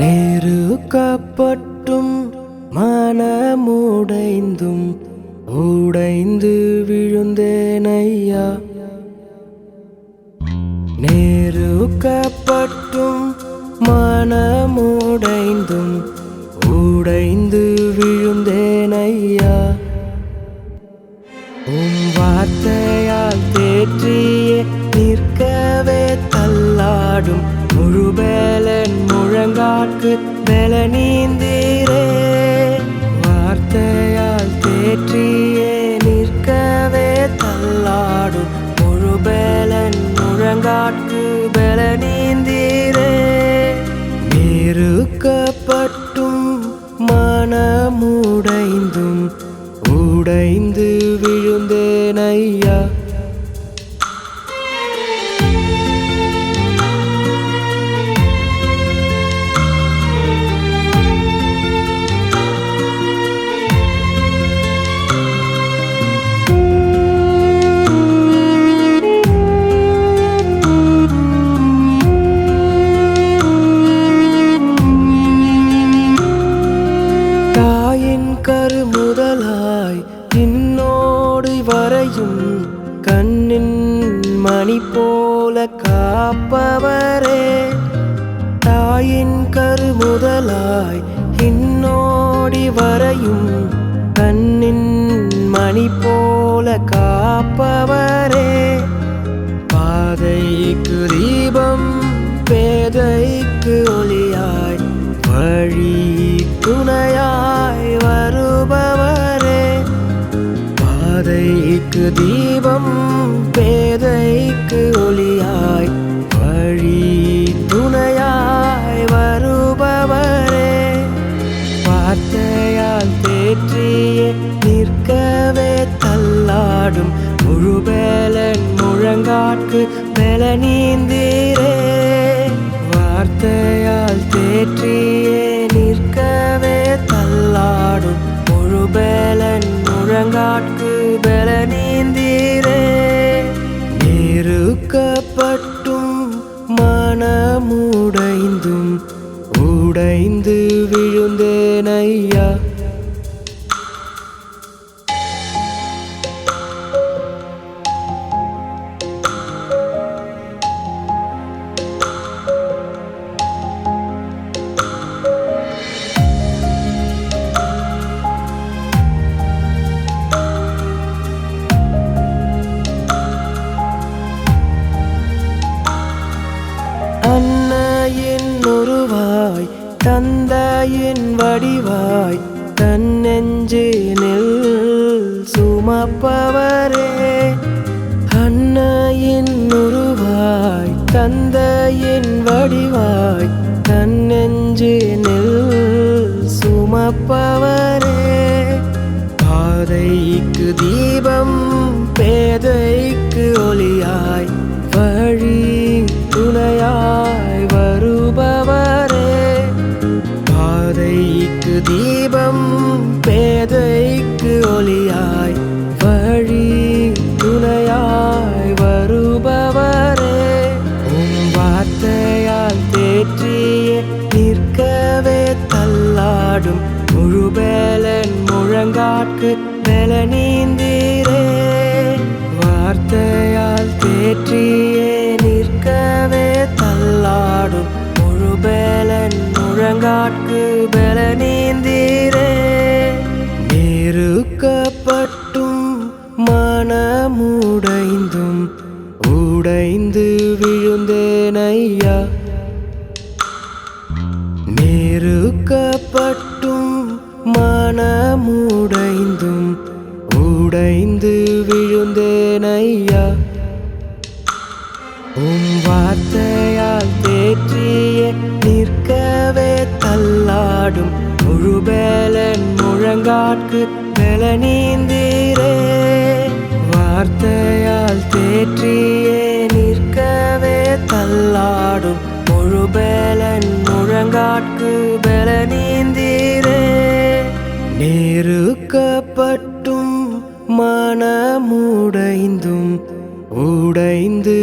நெருக்கப்பட்டும் மனமுடைந்தும் உடைந்து விழுந்தேனையா. நெருக்கப்பட்டும் மனமுடைந்தும் உடைந்து விழுந்தேனையா. உம் வார்த்தையால் தேற்றியே நிற்கவே தள்ளாடும் முழுபேலன் முழங்காற்கு மேல நீந்தீரே. வார்த்தையால் தேற்றியே நிற்கவே தள்ளாடும். முழுபேலன் முழங்காற்கு பெல நீந்தீரே. நெருக்கப்பட்டும் மனமுடைந்தும் உடைந்து விழுந்தேனையா மணி போல காப்பவரே தாயின் கரு முதலாய் என்னோடி வரையும் கண்ணின் மணி போல காப்பவரே. பாதைக்கு தீபம் பேதைக்கு ஒளியாய் வழி துணையாய் வருபவரே. பாதைக்கு தீபம் பாடும் முழு பேலன் முழங்காட்கு பெல நீந்தீரே வார்த்தையால் தேற்றியே நிற்கவே தள்ளாடும் முழு பேலன் முழங்காட்கு பெல நீந்தீரே நெருக்கப்பட்டும் மனமுடைந்தும் உடைந்து விழுந்தேனையா தந்தையின் வடிவாய் தன் நெஞ்சினில் சுமப்பவரே. அன்னையின் உருவாய் தந்தையின் வடிவாய் தன் நெஞ்சினில் சுமப்பவரே. பாதைக்கு தீபம் பேதைக்கு ஒளியா தீபம் பேதைக்கு ஒளியாய் வழி துணையாய் வருபவரே. உன் வார்த்தையால் தேற்றியே நிற்கவே தள்ளாடும் முழுபேலன் முழங்காக்கு பெல நீந்தீரே. வார்த்தையால் தேற்றியே இழுக்கப்பட்டும் மனமுடைந்தும் உடைந்து விழுந்தேனையா? நெருக்கப்பட்டும் மனமுடைந்தும் உடைந்து விழுந்தேனையா? உம் வார்த்தையால் தேற்றிய நிற்கவே தள்ளாடும் முழுபேலன் முழங்காற்கு செல நீந்தீரே வார்த்தையால் தேற்றியே நிற்கவே தள்ளாடும் முழுபலன் முழங்காட்கு பல நீந்தீரே. நெருக்கப்பட்டும் மனமுடைந்தும் உடைந்து